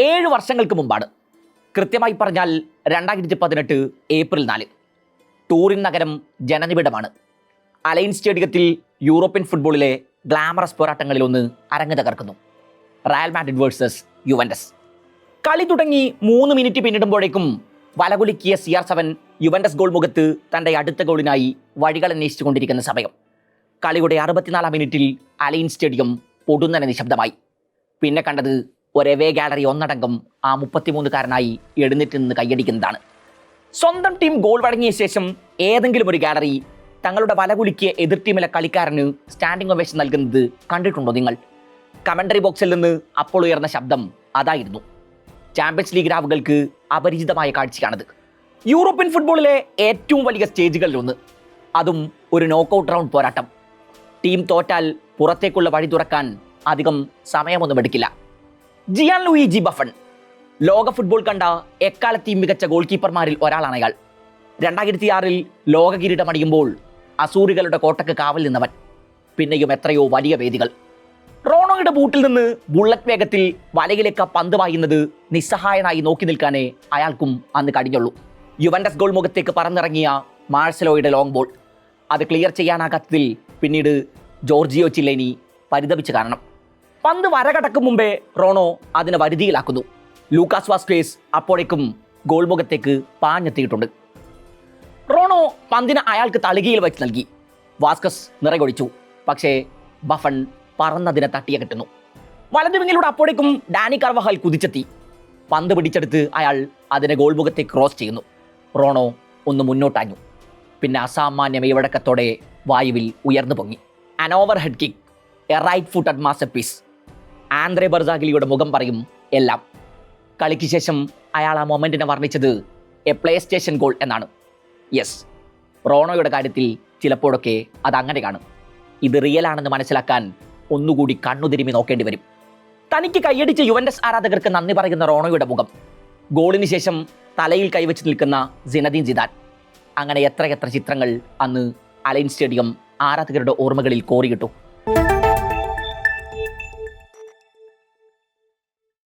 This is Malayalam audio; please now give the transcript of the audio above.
ഏഴ് വർഷങ്ങൾക്ക് മുമ്പാണ്. കൃത്യമായി പറഞ്ഞാൽ രണ്ടായിരത്തി പതിനെട്ട് ഏപ്രിൽ നാല്. ടൂറിൻ നഗരം ജനനിബിഡമാണ്. അലൈൻ സ്റ്റേഡിയത്തിൽ യൂറോപ്യൻ ഫുട്ബോളിലെ ഗ്ലാമറസ് പോരാട്ടങ്ങളിലൊന്ന് അരങ്ങ് തകർക്കുന്നു. Real Madrid versus Juventus. കളി തുടങ്ങി മൂന്ന് മിനിറ്റ് പിന്നിടുമ്പോഴേക്കും വലകുലുക്കിയ C R seven Juventus goal മുഖത്ത് തന്റെ അടുത്ത ഗോളിനായി വഴികൾ അന്വേഷിച്ചു കൊണ്ടിരിക്കുന്ന സമയം. കളിയുടെ അറുപത്തിനാലാം മിനിറ്റിൽ അലൈൻ സ്റ്റേഡിയം പൊടുന്നനെ നിശബ്ദമായി. പിന്നെ കണ്ടത് ഒരവേ ഗാലറി ഒന്നടങ്കം ആ മുപ്പത്തിമൂന്നുകാരനായി എഴുന്നേറ്റ് നിന്ന് കൈയടിക്കുന്നതാണ്. സ്വന്തം ടീം ഗോൾ വഴങ്ങിയ ശേഷം ഏതെങ്കിലും ഒരു ഗാലറി തങ്ങളുടെ വലകുലിക്ക് എതിർ ടീമിലെ കളിക്കാരന് സ്റ്റാൻഡിംഗ് ഒവേഷൻ നൽകുന്നത് കണ്ടിട്ടുണ്ടോ നിങ്ങൾ? കമന്ററി ബോക്സിൽ നിന്ന് അപ്പോൾ ഉയർന്ന ശബ്ദം അതായിരുന്നു. ചാമ്പ്യൻസ് ലീഗ് രാവുകൾക്ക് അപരിചിതമായ കാഴ്ചയാണത്. യൂറോപ്യൻ ഫുട്ബോളിലെ ഏറ്റവും വലിയ സ്റ്റേജുകളിലൊന്ന് അതും ഒരു നോക്കൗട്ട് റൗണ്ട് പോരാട്ടം. ടീം തോറ്റാൽ പുറത്തേക്കുള്ള വഴി തുറക്കാൻ അധികം സമയമൊന്നും എടുക്കില്ല. Gian Luigi Buffon. ലോക ഫുട്ബോൾ കണ്ട എക്കാലത്തെയും മികച്ച ഗോൾ കീപ്പർമാരിൽ ഒരാളാണ് അയാൾ. രണ്ടായിരത്തി ആറിൽ ലോക കിരീടമടിയുമ്പോൾ അസൂറികളുടെ കോട്ടക്ക് കാവൽ നിന്നവൻ. പിന്നെയും എത്രയോ വലിയ വേദികൾ. റോണോയുടെ ബൂട്ടിൽ നിന്ന് ബുള്ളറ്റ് വേഗത്തിൽ വലയിലേക്ക് പന്ത് വായുന്നത് നിസ്സഹായനായി നോക്കി നിൽക്കാനേ അയാൾക്കും അന്ന് കഴിഞ്ഞുള്ളൂ. യുവൻഡസ് ഗോൾ മുഖത്തേക്ക് പറന്നിറങ്ങിയ മാഴ്സലോയുടെ ലോങ് ബോൾ അത് ക്ലിയർ ചെയ്യാനാകാത്തതിൽ പിന്നീട് ജോർജിയോ ചില്ലേനി പരിതപിച്ച് കാരണം. പന്ത് വരകടക്കും മുമ്പേ റോണോ അതിനെ വരുതിയിലാക്കുന്നു. ലൂക്കാസ് വാസ്ക്വേസ് അപ്പോഴേക്കും ഗോൾമുഖത്തേക്ക് പാഞ്ഞെത്തിയിട്ടുണ്ട്. റോണോ പന്തിന് അയാൾക്ക് തളികയിൽ വെച്ച് നൽകി. വാസ്കസ് നിറകൊടിച്ചു പക്ഷേ ബഫൺ പറന്നതിനെ തട്ടിയ കിട്ടുന്നു. വലതുവിങ്ങിലൂടെ അപ്പോഴേക്കും ഡാനി കർവഹൽ കുതിച്ചെത്തി. പന്ത് പിടിച്ചെടുത്ത് അയാൾ അതിനെ ഗോൾമുഖത്തേക്ക് ക്രോസ് ചെയ്യുന്നു. റോണോ ഒന്ന് മുന്നോട്ടാഞ്ഞു. പിന്നെ അസാമാന്യ മെയ്വഴക്കത്തോടെ വായുവിൽ ഉയർന്നു പൊങ്ങി. An overhead kick a right foot at masterpiece Andrea ബർസാഗിലിയുടെ മുഖം പറയും എല്ലാം. കളിക്ക് ശേഷം അയാൾ ആ മൊമെന്റിനെ വർണിച്ചത് എ പ്ലേ സ്റ്റേഷൻ ഗോൾ എന്നാണ്. യെസ് റോണോയുടെ കാര്യത്തിൽ ചിലപ്പോഴൊക്കെ അത് അങ്ങനെ കാണും. ഇത് റിയൽ ആണെന്ന് മനസ്സിലാക്കാൻ ഒന്നുകൂടി കണ്ണുതിരുമി നോക്കേണ്ടി വരും. തനിക്ക് കൈയടിച്ച യുവൻഡസ് ആരാധകർക്ക് നന്ദി പറയുന്ന റോണോയുടെ മുഖം. ഗോളിന് ശേഷം തലയിൽ കൈവച്ച് നിൽക്കുന്ന സിനദീൻ ജിദാൻ അങ്ങനെ എത്രയെത്ര ചിത്രങ്ങൾ അന്ന് അലൈൻ സ്റ്റേഡിയം ആരാധകരുടെ ഓർമ്മകളിൽ കോറിയിട്ടു.